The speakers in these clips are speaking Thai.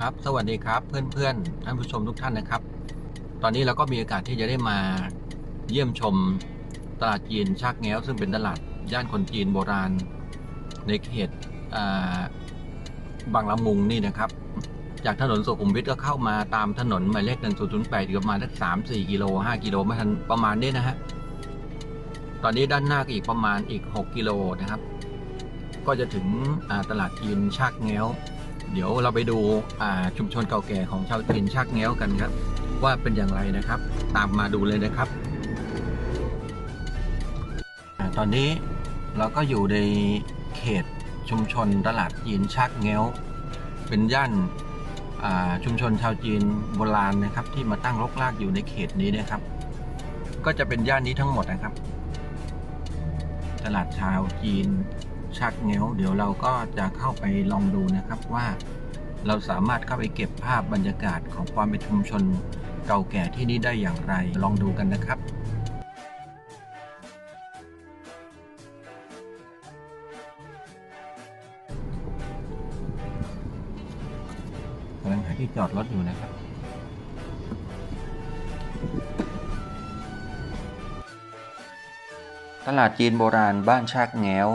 ครับสวัสดีครับเพื่อนๆท่านผู้ชมทุกท่านนะครับ ตอนนี้เราก็มีโอกาสที่จะได้มาเยี่ยมชมตลาดจีนชากแง้ว ซึ่งเป็นตลาดย่านคนจีนโบราณ ในเขตบางละมุงนี่นะครับ จากถนนสุขุมวิทก็เข้ามาตามถนนหมายเลข1008อยู่ประมาณสัก3-4กิโล5กิโลไม่ทันประมาณนี้นะฮะตอนนี้ด้านหน้าก็อีกประมาณอีก6กิโลนะครับ ก็จะถึงตลาดจีนชากแง้ว เดี๋ยวเราไปดูชุมชนเก่าแก่ของชาวจีนชากแง้วกันครับ ว่าเป็นอย่างไรนะครับ ตามมาดูเลยนะครับอตอนนี้เราก็อยู่ในเขตชุมชนตลาดจีนชากแง้ว เป็นย่านชุมชนชาวจีนโบราณนะครับ ที่มาตั้งรกรากอยู่ในเขตนี้นะครับ ก็จะเป็นย่านนี้ทั้งหมดนะครับ ตลาดชาวจีน ชักเงี้ยวเดี๋ยวเราก็จะเข้าไปลองดูนะครับว่าเราสามารถเข้าไปเก็บภาพบรรยากาศของความเป็นชุมชนเก่าแก่ที่นี่ได้อย่างไรลองดูกันนะครับกำลังหาที่จอดรถอยู่นะครับตลาดจีนโบราณบ้านชากแง้ว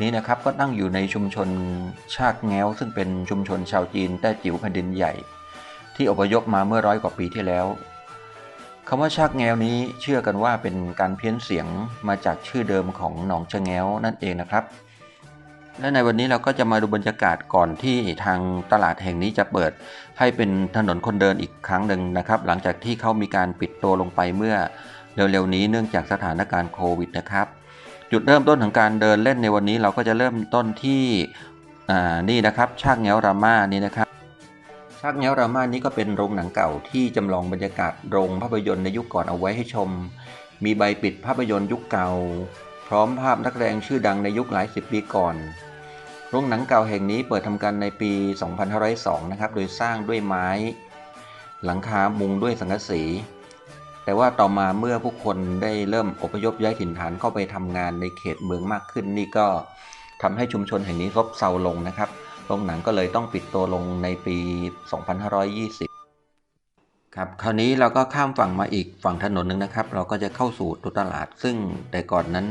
นี้นะครับก็ตั้งอยู่ในชุมชนชากแง้ว ซึ่งเป็นชุมชนชาวจีนแต้จิ๋วแผ่นดินใหญ่ ที่อพยพมาเมื่อร้อยกว่าปีที่แล้วคำว่าชากแง้วนี้เชื่อกันว่าเป็นการเพี้ยนเสียงมาจากชื่อเดิมของหนองชะแง้วนั่นเองนะครับ และในวันนี้เราก็จะมาดูบรรยากาศก่อนที่ทางตลาดแห่งนี้จะเปิด ให้เป็นถนนคนเดินอีกครั้งหนึ่งนะครับ หลังจากที่เขามีการปิดตัวลงไปเมื่อเร็วๆนี้เนื่องจากสถานการณ์โควิดนะครับ จุดเริ่มต้นของการเดินเล่นในวันนี้เราก็จะเริ่มต้นที่นี่นะครับชากแง้วราม่านี่นะครับชากแง้วราม่านี้ก็เป็นโรงหนังเก่าที่จำลองบรรยากาศโรงภาพยนตร์ในยุคก่อนเอาไว้ให้ชม มีใบปิดภาพยนตร์ยุคเก่า พร้อมภาพนักแสดงชื่อดังในยุคหลายสิบปีก่อน โรงหนังเก่าแห่งนี้เปิดทำการในปี 2502 นะครับ โดยสร้างด้วยไม้ หลังคามุงด้วยสังกะสี แต่ว่าต่อมาเมื่อผู้คนได้เริ่มอพยพย้ายถิ่นฐานเข้าไปทำงานในเขตเมืองมากขึ้น นี่ก็ทำให้ชุมชนแห่งนี้ซบเซาลงนะครับโรงหนังก็เลยต้องปิดตัวลงในปี 2520 ครับคราวนี้เราก็ข้ามฝั่งมาอีกฝั่งถนนหนึ่งนะครับ เราก็จะเข้าสู่ตัวตลาด ซึ่งแต่ก่อนนั้น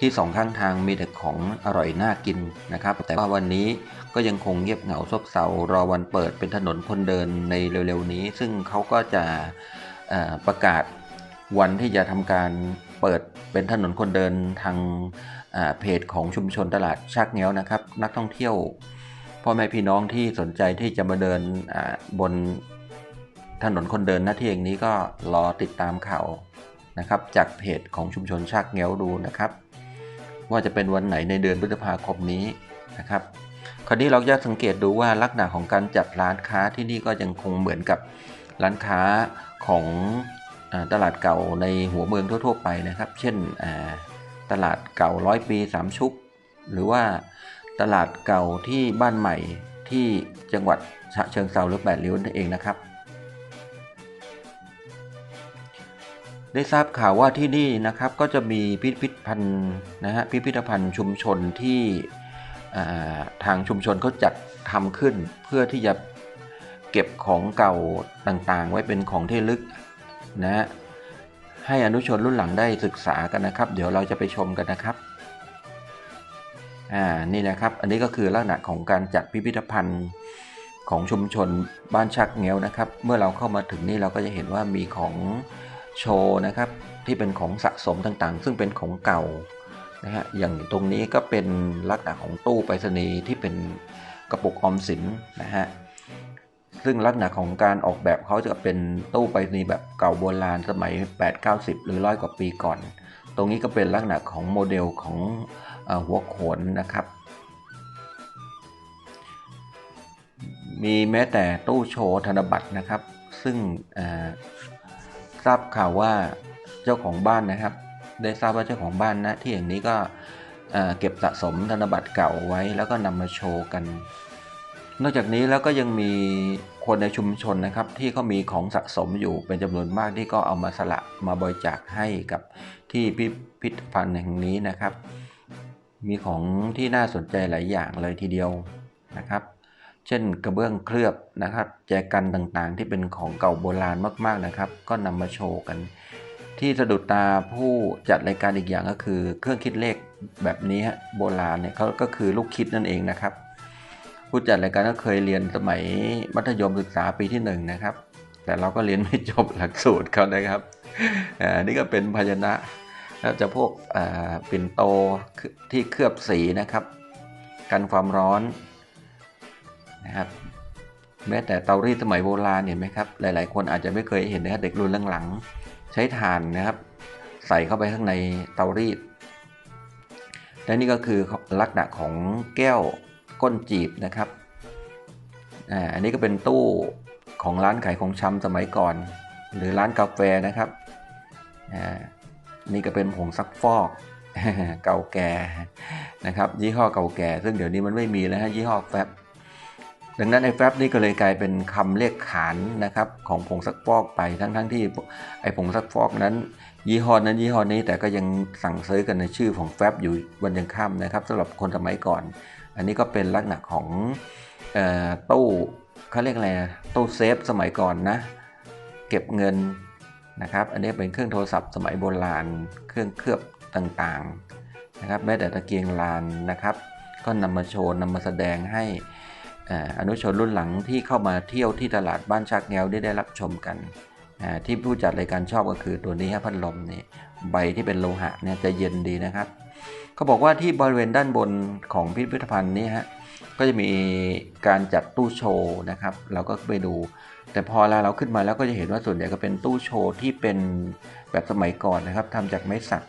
ที่สองข้างทางมีแต่ของอร่อยน่ากินนะครับ แต่ว่าวันนี้ก็ยังคงเงียบเหงาซบเซารอวันเปิดเป็นถนนคนเดินในเร็วๆนี้ ซึ่งเขาก็จะ ประกาศวันที่จะทำการเปิดเป็นถนนคนเดินทางเพจของชุมชนตลาดชักแง้วนะครับ นักท่องเที่ยวพ่อแม่พี่น้องที่สนใจที่จะมาเดินบนถนนคนเดินหน้าที่อย่างนี้ก็รอติดตามข่าวนะครับ จากเพจของชุมชนชักแง้วดูนะครับ ว่าจะเป็นวันไหนในเดือนพฤษภาคมนี้นะครับคราวนี้เราจะสังเกตดูว่าลักษณะของการจัดร้านค้าที่นี่ก็ยังคงเหมือนกับ ร้านค้าของอตลาดเก่าในหัวเมืองทั่ว ๆ ไปนะครับ เช่นตลาดเก่าร้อยปีสามชุก หรือว่าตลาดเก่าที่บ้านใหม่ที่จังหวัดฉะเชิงเซาหรือแปดริ้วนั่นเองนะครับ ได้ทราบข่าวว่าที่นี่นะครับก็จะมีพิพิธภัณฑ์นะฮะพิพิธภัณฑ์ชุมชนที่ทางชุมชนเขาจัดทำขึ้นเพื่อที่จะ เก็บของเก่าต่างๆ ไว้เป็นของที่ลึกนะฮะให้อนุชนรุ่นหลังได้ศึกษากันนะครับ เดี๋ยวเราจะไปชมกันนะครับอ่านี่นะครับ อันนี้ก็คือลักษณะของการจัดพิพิธภัณฑ์ของชุมชนบ้านชักเงี้ยวนะครับ เมื่อเราเข้ามาถึงนี่เราก็จะเห็นว่ามีของโชว์นะครับ ที่เป็นของสะสมต่างๆ ซึ่งเป็นของเก่านะฮะอย่างตรงนี้ก็เป็นลักษณะของตู้ไปรษณีย์ที่เป็นกระปุกออมสินนะฮะ ซึ่งลักษณะของการออกแบบเขาจะเป็นตู้ไปรษณีย์แบบเก่าโบราณสมัย 8 90 หรือร้อยกว่าปีก่อน ตรงนี้ก็เป็นลักษณะของโมเดลของอหัวโขนนะครับ มีแม้แต่ตู้โชว์ธนบัตรนะครับ ซึ่งทราบข่าวว่าเจ้าของบ้านนะครับ ได้ทราบว่าเจ้าของบ้านนะที่อย่างนี้ก็เก็บสะสมธนบัตรเก่าไว้แล้วก็นำมาโชว์กัน นอกจากนี้แล้วก็ยังมี คนในชุมชนนะครับที่เขามีของสะสมอยู่เป็นจำนวนมากที่ก็เอามาสละมาบริจาคให้กับที่พิพิธภัณฑ์แห่งนี้นะครับ มีของที่น่าสนใจหลายอย่างเลยทีเดียวนะครับ เช่นกระเบื้องเคลือบนะครับ แจกันต่างๆ ที่เป็นของเก่าโบราณมากๆนะครับ ก็นำมาโชว์กัน ที่สะดุดตาผู้จัดรายการอีกอย่างก็คือ เครื่องคิดเลขแบบนี้ฮะโบราณเนี่ยเขาก็คือลูกคิดนั่นเองนะครับ ผู้จัดรายการก็เคยเรียนสมัยมัธยมศึกษาปีที่หนึ่งนะครับ แต่เราก็เรียนไม่จบหลักสูตรเขานะครับอ่านี่ก็เป็นพยัญชนะแล้วจะพวกอ่าปิ่นโตที่เคลือบสีนะครับ กันความร้อนนะครับแม้แต่เตารีดสมัยโบราณเห็นไหมครับ หลาย ๆ คนอาจจะไม่เคยเห็นนะครับเด็กรุ่นหลังๆใช้ถ่านนะครับ ใส่เข้าไปข้างในเตารีดและนี่ก็คือลักษณะของแก้ว ก้นจีบนะครับอ่าอันนี้ก็เป็นตู้ของร้านขายของชำสมัยก่อน หรือร้านกาแฟนะครับอ่านี่ก็เป็นผงซักฟอกเก่าแก่นะครับ ยี่ห้อเก่าแก่ ซึ่งเดี๋ยวนี้มันไม่มีแล้วฮะยี่ห้อแฟบดังนั้นไอ้แฟบนี่ก็เลยกลายเป็นคำเรียกขานนะครับของผงซักฟอกไปทั้งๆทที่ไอ้ผงซักฟอกนั้น ยี่ห้อนั้นยี่ห้อนี้แต่ก็ยังสั่งซื้อกันในชื่อของแฟบอยู่วันยังค่ำนะครับสำหรับคนสมัยก่อน อันนี้ก็เป็นลักษณะของออตู้เขาเรียกอะไรนะตู้เซฟสมัยก่อนนะ เก็บเงินนะครับ อันนี้เป็นเครื่องโทรศัพท์สมัยโบราณ เครื่องเคลือบต่างๆนะครับ แม้แต่ตะเกียงลานนะครับ ก็นำมาโชว์นำมาแสดงให้ออนุชนรุ่นหลังที่เข้ามาเที่ยวที่ตลาดบ้านชักแงวได้ได้รับชมกัน ที่ผู้จัดรายการชอบก็คือตัวนี้ครับพัดลมนี่ใบที่เป็นโลหะเนี่ยจะเย็นดีนะครับ เขาบอกว่าที่บริเวณด้านบนของพิพิธภัณฑ์นี้ฮะก็จะมีการจัดตู้โชว์นะครับ เราก็ไปดู แต่พอเราเราขึ้นมาแล้วก็จะเห็นว่าส่วนใหญ่ก็เป็นตู้โชว์ที่เป็นแบบสมัยก่อนนะครับทำจากไม้สัก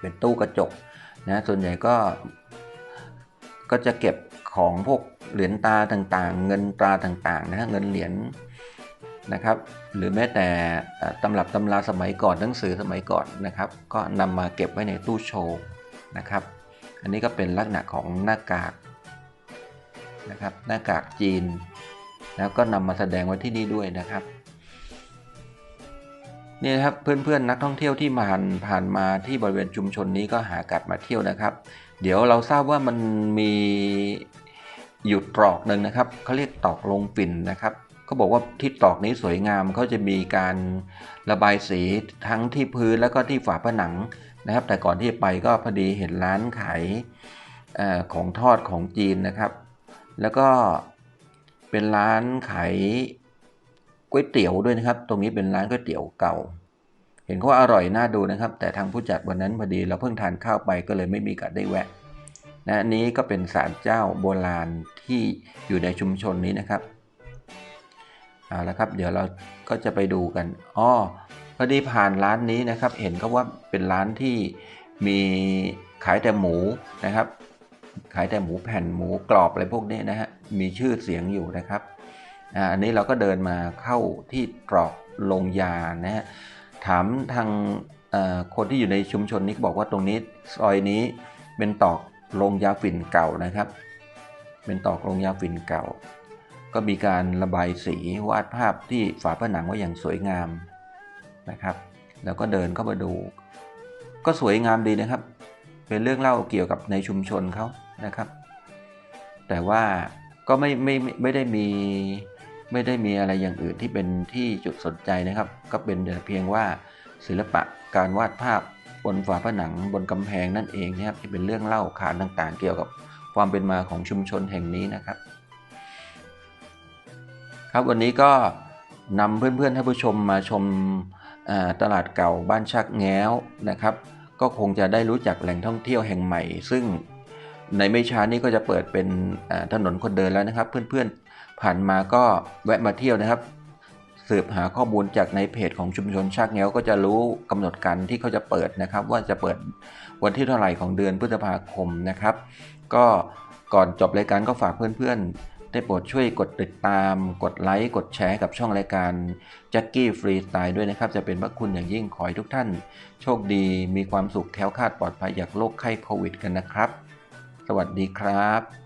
เป็นตู้กระจกนะส่วนใหญ่ก็ ก็จะเก็บของพวกเหรียญตาต่างๆ เงินตราต่างๆนะฮะเงินเหรียญนะครับหรือแม้แต่ตำรับตำราสมัยก่อนหนังสือสมัยก่อนนะครับ ก็นำมาเก็บไว้ในตู้โชว์ นะครับ อันนี้ก็เป็นลักษณะของหน้ากากนะครับ หน้ากากจีน แล้วก็นำมาแสดงไว้ที่นี่ด้วยนะครับนี่นะครับเพื่อนๆนักท่องเที่ยวที่ผ่านผ่านมาที่บริเวณชุมชนนี้ก็หากัดมาเที่ยวนะครับ เดี๋ยวเราทราบว่ามันมีอยู่ตรอกหนึ่งนะครับเขาเรียกตอกลงปิ่นนะครับเขาบอกว่าที่ตอกนี้สวยงามเขาจะมีการระบายสีทั้งที่พื้นแล้วก็ที่ฝาผนัง นะครับ แต่ก่อนที่ไปก็พอดีเห็นร้านขายอของทอดของจีนนะครับ แล้วก็เป็นร้านขายก๋วยเตี๋ยวด้วยนะครับ ตรงนี้เป็นร้านก๋วยเตี๋ยวเก่า เห็นเขาว่าอร่อยน่าดูนะครับ แต่ทางผู้จัดวันนั้นพอดีเราเพิ่งทานข้าวไปก็เลยไม่มีกาสได้แวะนะนี้ก็เป็นศาลเจ้าโบราณที่อยู่ในชุมชนนี้นะครับเอาละครับ เดี๋ยวเราก็จะไปดูกันอ๋อ พอดีผ่านร้านนี้นะครับ เห็นเขาว่าเป็นร้านที่มีขายแต่หมูนะครับ ขายแต่หมูแผ่นหมูกรอบอะไรพวกนี้นะฮะมีชื่อเสียงอยู่นะครับอันนี้เราก็เดินมาเข้าที่ตรอกลงยานะฮะถามทางคนที่อยู่ในชุมชนนี้บอกว่าตรงนี้ซอยนี้เป็นตอกลงยาฝิ่นเก่านะครับ เป็นตอกลงยาฝิ่นเก่า ก็มีการระบายสีวาดภาพที่ฝาผนังไว้อย่างสวยงาม นะครับ แล้วก็เดินเข้ามาดู ก็สวยงามดีนะครับ เป็นเรื่องเล่าเกี่ยวกับในชุมชนเขานะครับ แต่ว่าก็ไม่ไม่ไม่ไม่ได้มีไม่ได้มีอะไรอย่างอื่นที่เป็นที่จุดสนใจนะครับ ก็เป็นเพียงว่าศิลปะการวาดภาพบนฝาผนังบนกำแพงนั่นเองนะครับที่เป็นเรื่องเล่าขานต่างๆ เกี่ยวกับความเป็นมาของชุมชนแห่งนี้นะครับ ครับวันนี้ก็นำเพื่อนๆท่านผู้ชมมาชม ตลาดเก่าบ้านชักแง้วนะครับ ก็คงจะได้รู้จักแหล่งท่องเที่ยวแห่งใหม่ ซึ่งในไม่ช้านี้ก็จะเปิดเป็นถนนคนเดินแล้วนะครับ เพื่อนๆผ่านมาก็แวะมาเที่ยวนะครับ สืบหาข้อมูลจากในเพจของชุมชนชักแง้วก็จะรู้กำหนดการที่เขาจะเปิดนะครับ ว่าจะเปิดวันที่เท่าไหร่ของเดือนพฤษภาคมนะครับ ก็ก่อนจบรายการก็ฝากเพื่อนๆ ได้โปรดช่วยกดติดตาม กดไลค์กดแชร์กับช่องรายการแจ็คกี้ฟรีสไตล์ด้วยนะครับ จะเป็นพระคุณอย่างยิ่งขอให้ทุกท่าน โชคดีมีความสุขแคล้วคลาดปลอดภัยจากโรคไข้โควิดกันนะครับ สวัสดีครับ